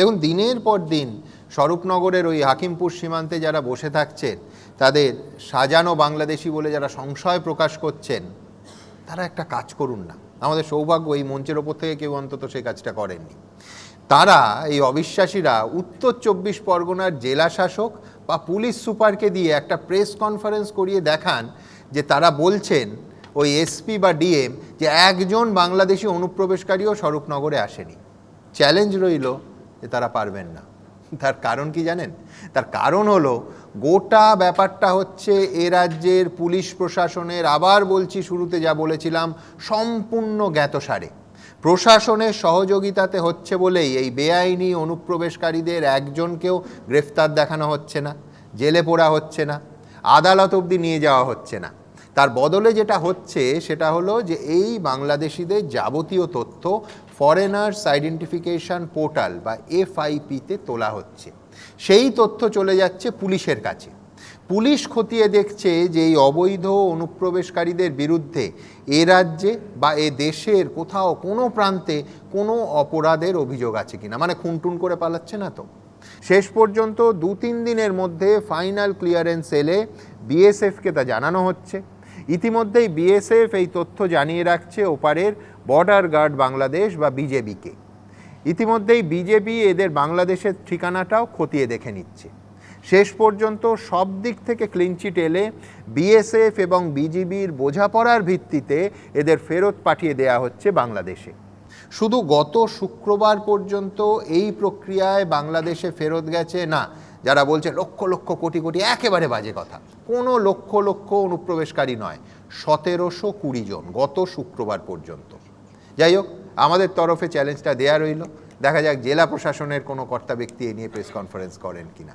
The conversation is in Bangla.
দেখুন, দিনের পর দিন স্বরূপনগরের ওই হাকিমপুর সীমান্তে যারা বসে থাকছেন, তাদের সাজানো বাংলাদেশি বলে যারা সংশয় প্রকাশ করছেন, তারা একটা কাজ করুন না। আমাদের সৌভাগ্য, এই মঞ্চের ওপর থেকে কেউ অন্তত সেই কাজটা করেননি। তারা, এই অবিশ্বাসীরা উত্তর চব্বিশ পরগনার জেলা শাসক বা পুলিশ সুপারকে দিয়ে একটা প্রেস কনফারেন্স করিয়ে দেখান যে তারা বলছেন, ওই এসপি বা ডিএম, যে একজন বাংলাদেশি অনুপ্রবেশকারীও স্বরূপনগরে আসেনি। চ্যালেঞ্জ রইল যে তারা পারবেন না। তার কারণ কি জানেন? তার কারণ হলো, গোটা ব্যাপারটা হচ্ছে এ রাজ্যের পুলিশ প্রশাসনের, আবার বলছি শুরুতে যা বলেছিলাম, সম্পূর্ণ জ্ঞাতসারে। প্রশাসনের সহযোগিতাতে হচ্ছে বলেই এই বেআইনি অনুপ্রবেশকারীদের একজনকেও গ্রেফতার দেখানো হচ্ছে না, জেলে পোড়া হচ্ছে না, আদালত অবধি নিয়ে যাওয়া হচ্ছে না। তার বদলে যেটা হচ্ছে সেটা হলো যে এই বাংলাদেশিদের যাবতীয় তথ্য ফরেনার্স আইডেন্টিফিকেশন পোর্টাল বা এফআইপিতে তোলা হচ্ছে। সেই তথ্য চলে যাচ্ছে পুলিশের কাছে। পুলিশ খতিয়ে দেখছে যে এই অবৈধ অনুপ্রবেশকারীদের বিরুদ্ধে এ রাজ্যে বা এ দেশের কোথাও কোনো প্রান্তে কোনো অপরাধের অভিযোগ আছে কিনা। মানে খুনটুন করে পালাচ্ছে না তো। শেষ পর্যন্ত দু তিন দিনের মধ্যে ফাইনাল ক্লিয়ারেন্স এলে বিএসএফকে তা জানানো হচ্ছে। ইতিমধ্যেই বিএসএফ এই তথ্য জানিয়ে রাখছে ওপারের বর্ডার গার্ড বাংলাদেশ বা বিজেপিকে। ইতিমধ্যেই বিজেপি এদের বাংলাদেশের ঠিকানাটাও খতিয়ে দেখে নিচ্ছে। শেষ পর্যন্ত সব দিক থেকে ক্লিনচিট এলে বিএসএফ এবং বিজিবির বোঝাপড়ার ভিত্তিতে এদের ফেরত পাঠিয়ে দেয়া হচ্ছে বাংলাদেশে। শুধু গত শুক্রবার পর্যন্ত এই প্রক্রিয়ায় বাংলাদেশে ফেরত গেছে না যারা বলছে লক্ষ লক্ষ কোটি কোটি, একেবারে বাজে কথা। কোনো লক্ষ লক্ষ অনুপ্রবেশকারী নয়, সতেরোশো কুড়ি জন গত শুক্রবার পর্যন্ত। যাই হোক, আমাদের তরফে চ্যালেঞ্জটা দেয়া রইল। দেখা যাক জেলা প্রশাসনের কোনো কর্তা ব্যক্তি এ নিয়ে প্রেস কনফারেন্স করেন কিনা।